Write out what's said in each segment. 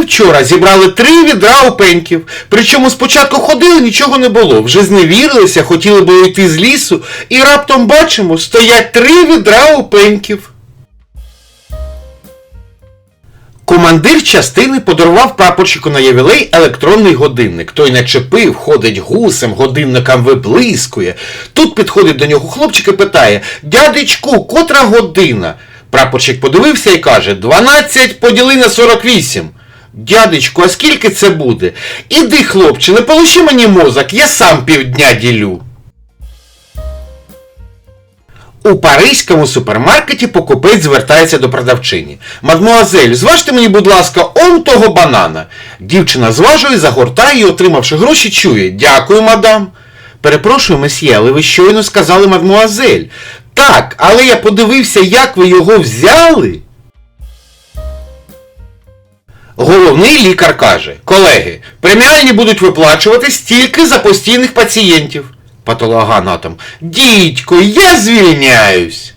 вчора зібрали три відра опеньків. Причому спочатку ходили, нічого не було. Вже зневірилися, хотіли було йти з лісу, і раптом бачимо, стоять три відра опеньків. Командир частини подарував прапорщику на ювілей електронний годинник. Той начепив, ходить гусем, годинникам виблискує. Тут підходить до нього хлопчик і питає: Дядечку, котра година? Прапорщик подивився і каже: 12 поділи на 48. Дядечку, а скільки це буде? Іди, хлопче, не полиши мені мозок, я сам півдня ділю. У паризькому супермаркеті покупець звертається до продавчині. Мадмуазель, зважте мені, будь ласка, он того банана. Дівчина зважує, загортає і, отримавши гроші, чує. Дякую, мадам. Перепрошую, месьє, але ви щойно сказали мадмуазель. Так, але я подивився, як ви його взяли. Головний лікар каже: колеги, преміальні будуть виплачуватись тільки за постійних пацієнтів. Патологоанатом. Дідько, я звільняюсь.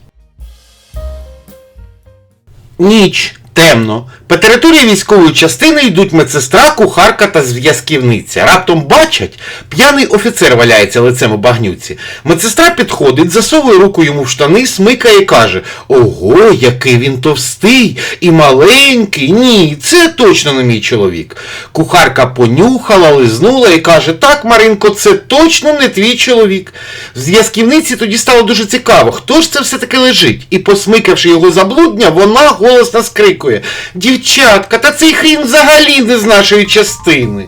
Ніч. Темно. По території військової частини йдуть медсестра, кухарка та зв'язківниця. Раптом бачать, п'яний офіцер валяється лицем у багнюці. Медсестра підходить, засовує руку йому в штани, смикає і каже: Ого, який він товстий і маленький. Ні, це точно не мій чоловік. Кухарка понюхала, лизнула і каже: Так, Маринко, це точно не твій чоловік. В зв'язківниці тоді стало дуже цікаво, хто ж це все-таки лежить. І, посмикавши його заблудня, вона голосно скрикує: Дівчатка, та цей хрін взагалі не з нашої частини.